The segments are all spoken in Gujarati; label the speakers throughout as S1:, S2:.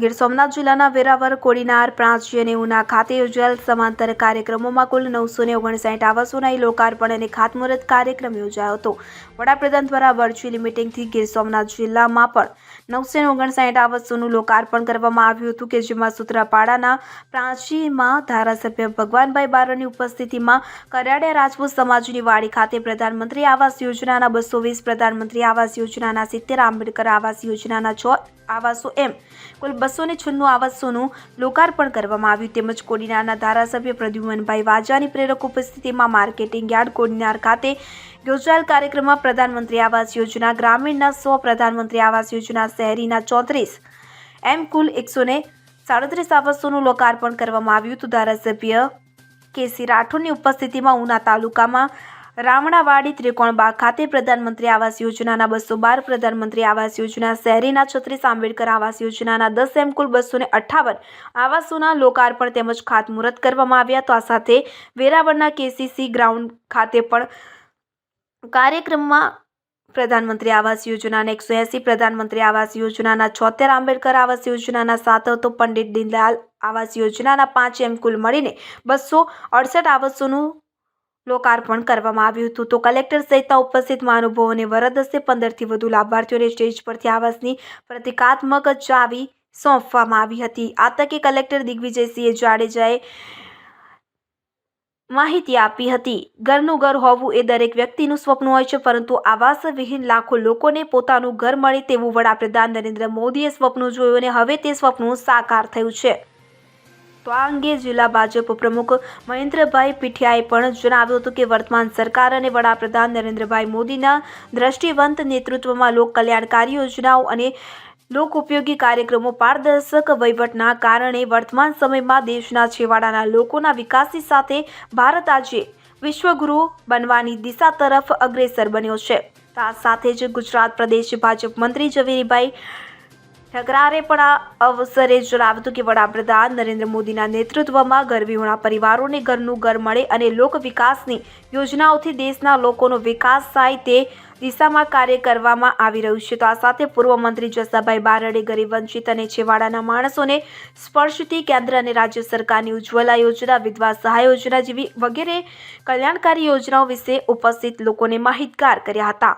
S1: ગીર સોમનાથ જિલ્લાના વેરાવર, કોડીનાર પ્રાંચી અને ઉના ખાતે યોજાયેલ સમાંતર કાર્યક્રમોમાં કુલ નવસો ને ઓગણસાઠ આવાસોના લોકાર્પણ અને ખાતમુહૂર્ત કાર્યક્રમ યોજાયો હતો. વડાપ્રધાન દ્વારા વર્ચ્યુઅલ મિટિંગથી ગીર સોમનાથ જિલ્લામાં પણ નવસો ને ઓગણસાઠ આવાસોનું લોકાર્પણ કરવામાં આવ્યું હતું કે જેમાં સૂત્રાપાડાના પ્રાંચીમાં ધારાસભ્ય ભગવાનભાઈ બારોની ઉપસ્થિતિમાં કરાડિયા રાજપૂત સમાજની વાડી ખાતે પ્રધાનમંત્રી આવાસ યોજનાના બસો વીસ પ્રધાનમંત્રી આવાસ યોજનાના સિત્તેર આંબેડકર આવાસ યોજનાના છ આવાસો એમ કુલ બસો ને છન્નું આવાસોનું લોકાર્પણ કરવામાં આવ્યું. તેમજ કોડીનારના ધારાસભ્ય પ્રદ્યુમનભાઈ વાજાની પ્રેરક ઉપસ્થિતિમાં માર્કેટિંગ યાર્ડ કોડીનાર ખાતે યોજાયેલ કાર્યક્રમમાં પ્રધાનમંત્રી આવાસ યોજના, ગ્રામીણના સો પ્રધાનમંત્રી આવાસ યોજના, શહેરીના ચોત્રીસ, એમ કુલ એકસો ને સાડત્રીસ આવાસોનું લોકાર્પણ કરવામાં આવ્યું હતું. ધારાસભ્ય કેસી રાઠોડની ઉપસ્થિતિમાં ઉના તાલુકામાં રામણાવાડી ત્રિકોણબાગ ખાતે પ્રધાનમંત્રી આવાસ યોજનાના બસો બાર પ્રધાનમંત્રી આવાસ યોજના, શહેરીના છત્રીસ આંબેડકર આવાસ યોજનાના દસ એમ કુલ બસો ને અઠ્ઠાવન આવાસોના લોકાર્પણ તેમજ ખાતમુહૂર્ત કરવામાં આવ્યા. તો આ સાથે વેરાવળના કેસીસી ગ્રાઉન્ડ ખાતે પણ કાર્યક્રમમાં પ્રધાનમંત્રી આવાસ યોજનાના એકસો એંસી પ્રધાનમંત્રી આવાસ યોજનાના છોતેર આંબેડકર આવાસ યોજનાના સાત તો પંડિત દીનદયાલ આવાસ યોજનાના પાંચ એમ કુલ મળીને બસો અડસઠ આવાસોનું લોકાર્પણ કરવામાં આવ્યું હતું. તો કલેક્ટર સહિતના ઉપસ્થિત મહાનુભાવોને વરદ હસ્તે પંદરથી વધુ લાભાર્થીઓને સ્ટેજ પરથી આવાસની પ્રતિકાત્મક ચાવી સોંપવામાં આવી હતી. આ તકે કલેક્ટર દિગ્વિજયસિંહે જાડેજાએ માહિતી આપી હતી. ઘરનું ઘર હોવું એ દરેક વ્યક્તિનું સ્વપ્ન હોય છે, પરંતુ આવાસ વિહીન લાખો લોકોને પોતાનું ઘર મળે તેવું વડાપ્રધાન નરેન્દ્ર મોદીએ સ્વપ્ન જોયું અને હવે તે સ્વપ્ન સાકાર થયું છે. તો આ અંગે જિલ્લા ભાજપ પ્રમુખ મહેન્દ્રભાઈ પીઠિયાએ પણ જણાવ્યું હતું કે વર્તમાન સરકાર અને વડાપ્રધાન નરેન્દ્રભાઈ મોદીના દ્રષ્ટિવંત નેતૃત્વમાં લોક કલ્યાણકારી યોજનાઓ અને લોક ઉપયોગી કાર્યક્રમો પારદર્શક વહીવટના કારણે વર્તમાન સમયમાં દેશના છેવાડાના લોકોના વિકાસની સાથે ભારત આજે વિશ્વગુરુ બનવાની દિશા તરફ અગ્રેસર બન્યો છે. આ સાથે જ ગુજરાત પ્રદેશ ભાજપ મંત્રી ઝવેરીભાઈ ઠકરારે પણ આ અવસરે જણાવ્યું હતું કે વડાપ્રધાન નરેન્દ્ર મોદીના નેતૃત્વમાં ગરબીઓના પરિવારોને ઘરનું ઘર મળે અને લોક વિકાસની યોજનાઓથી દેશના લોકોનો વિકાસ થાય તે દિશામાં કાર્ય કરવામાં આવી રહ્યું છે. તો આ સાથે પૂર્વ મંત્રી જસાભાઈ બારડે ગરીબ, વંચિત અને છેવાડાના માણસોને સ્પર્શતી કેન્દ્ર અને રાજ્ય સરકારની ઉજ્જવલા યોજના, વિધવા સહાય યોજના જેવી વગેરે કલ્યાણકારી યોજનાઓ વિશે ઉપસ્થિત લોકોને માહિતગાર કર્યા હતા.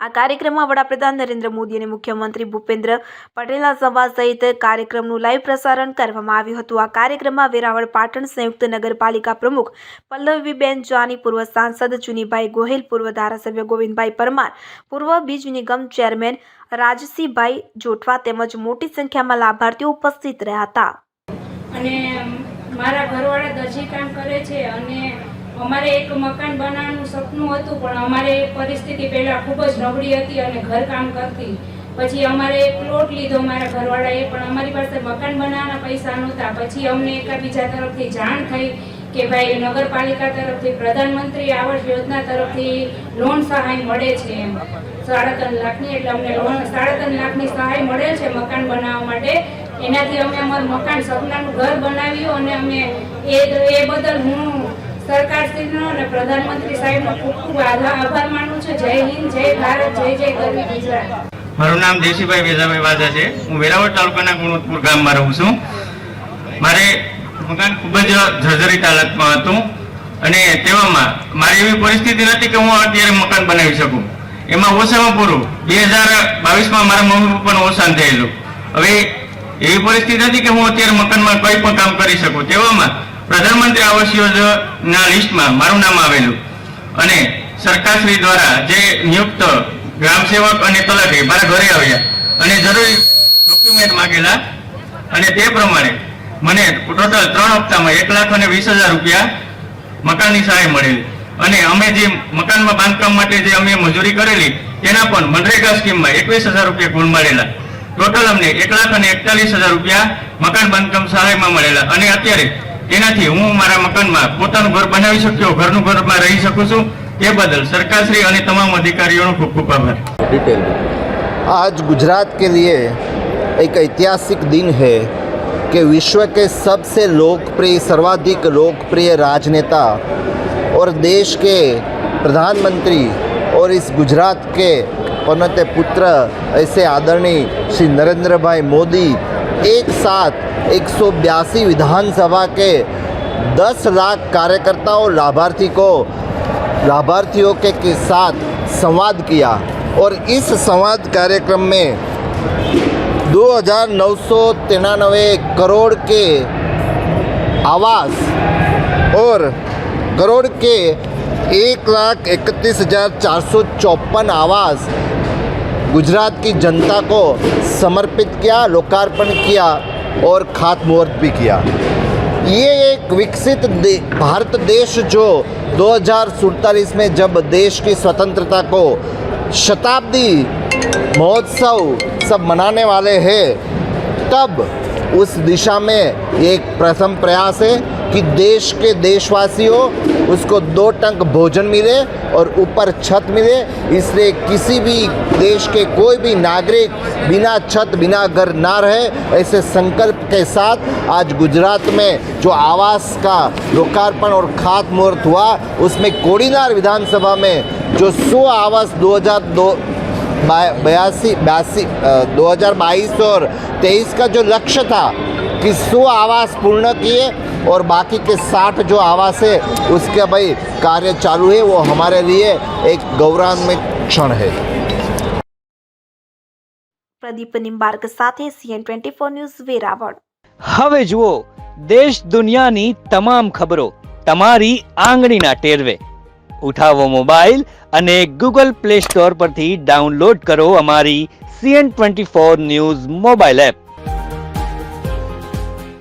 S1: આ કાર્યક્રમમાં વડાપ્રધાન નરેન્દ્ર મોદી અને મુખ્યમંત્રી ભૂપેન્દ્ર પટેલના સંવાદ સહિત કાર્યક્રમનું લાઈવ પ્રસારણ કરવામાં આવ્યું હતું. આ કાર્યક્રમમાં વેરાવળ પાટણ સંયુક્ત નગરપાલિકા પ્રમુખ પલ્લવીબેન જાની, પૂર્વ સાંસદ ચુનીભાઈ ગોહિલ, પૂર્વ ધારાસભ્ય ગોવિંદભાઈ પરમાર, પૂર્વ બીજ નિગમ ચેરમેન રાજસિંહભાઈ જોઠવા તેમજ મોટી સંખ્યામાં લાભાર્થીઓ ઉપસ્થિત રહ્યા હતા.
S2: અને મારા ઘરવાળા દરજી કામ કરે છે અને અમારે એક મકાન બનાવવાનું સપનું હતું, પણ અમારે પરિસ્થિતિ પહેલાં ખૂબ જ નબળી હતી અને ઘરકામ કરતી. પછી અમારે એક પ્લોટ લીધો મારા ઘરવાળાએ, પણ અમારી પાસે મકાન બનાવવાના પૈસા નહોતા. પછી અમને એકબીજા તરફથી જાણ થઈ કે ભાઈ, નગરપાલિકા તરફથી, પ્રધાનમંત્રી આવાસ યોજના તરફથી લોન સહાય મળે છે એમ. સાડા ત્રણ લાખની, એટલે અમને લોન સાડા ત્રણ લાખની સહાય મળે છે મકાન બનાવવા માટે. એનાથી અમે અમારું મકાન સપનાનું ઘર બનાવ્યું અને અમે એ એ બદલ હું
S3: મારું નામ દેશીભાઈ વેદાભાઈ વાજા છે. હું વેરાવળ તાલુકાના ગુણવતપુર ગામમાં રહું છું. મારે મકાન ખૂબ જ જર્જરિત હાલતમાં હતું અને તેવામાં મારી એવી પરિસ્થિતિ નથી કે હું અત્યારે મકાન બનાવી શકું. એમાં ઓછામાં પૂરું. બે હજાર બાવીસમાં મારા મમ્મી પપ્પાનું અવસાન થયેલું. હવે એવી પરિસ્થિતિ હતી કે હું અત્યારે મકાનમાં કોઈ પણ કામ કરી શકું. તેવામાં પ્રધાનમંત્રી આવાસ યોજના લિસ્ટમાં મારું નામ આવેલું. અને સરકારશ્રી દ્વારા જે નિયુક્ત ગ્રામ સેવક અને તલાટી મારા ઘરે આવ્યા અને જરૂરી ડોક્યુમેન્ટ માંગેલા અને તે પ્રમાણે મને ટોટલ ત્રણ હપ્તામાં એક લાખ અને વીસ હજાર રૂપિયા મકાનની સહાય મળેલી. અને અમે જે મકાનમાં બાંધકામ માટે જે અમે મજૂરી કરેલી, તેના પણ મનરેગા સ્કીમમાં એકવીસ હજાર રૂપિયા ગુણ મળેલા. ટોટલ અમને એક લાખ અને એકતાલીસ હજાર રૂપિયા મકાન બાંધકામ સહાયમાં મળેલા. અને અત્યારે તેનાથી હું મારા મકાનમાં પોતાનું ઘર બનાવી શક્યો ઘરનું ઘરમાં રહી શકું છું તે બદલ સરકારશ્રી અને તમામ અધિકારીઓનો ખૂબ ખૂબ આભાર
S4: डिटेल आज गुजरात के लिए एक ऐतिहासिक दिन है कि विश्व के सबसे लोकप्रिय सर्वाधिक लोकप्रिय राजनेता और देश के प्रधानमंत्री और इस गुजरात के पनते पुत्र ऐसे आदरणीय श्री नरेंद्र भाई मोदी एक साथ एक सौ बयासी विधानसभा के दस लाख कार्यकर्ताओं लाभार्थी को लाभार्थियों के, के साथ संवाद किया और इस संवाद कार्यक्रम में दो हज़ार नौ सौ तिरानवे करोड़ के आवास और करोड़ के एक लाख इकतीस हज़ार चार सौ चौपन आवास गुजरात की जनता को समर्पित किया लोकार्पण किया और खातमुहूर्त भी किया। ये एक विकसित दे, भारत देश जो दो में जब देश की स्वतंत्रता को शताब्दी महोत्सव सब मनाने वाले हैं तब उस दिशा में एक प्रथम प्रयास है। कि देश के देशवासियों उसको दो टंक भोजन मिले और ऊपर छत मिले। इसलिए किसी भी देश के कोई भी नागरिक बिना छत, बिना घर ना रहे, ऐसे संकल्प के साथ आज गुजरात में जो आवास का लोकार्पण और खात मुहूर्त हुआ, उसमें कोड़ीनार विधानसभा में जो सौ आवास 2002 बयासी बयासी दो और तेईस का जो लक्ष्य था कि सौ आवास पूर्ण किए और बाकी के साठ जो आवास है उसके भाई कार्य चालू है वो हमारे लिए एक गौरवान्वित क्षण है
S1: પ્રદીપ નિંબાર્ક સાથે CN twenty four news Veraval
S5: હવે જુઓ દેશ દુનિયાની તમામ ખબરો તમારી આંગળીના ટેરવે ઉઠાવો મોબાઈલ અને ગૂગલ પ્લે સ્ટોર પરથી ડાઉનલોડ કરો અમારી CN twenty four news mobile app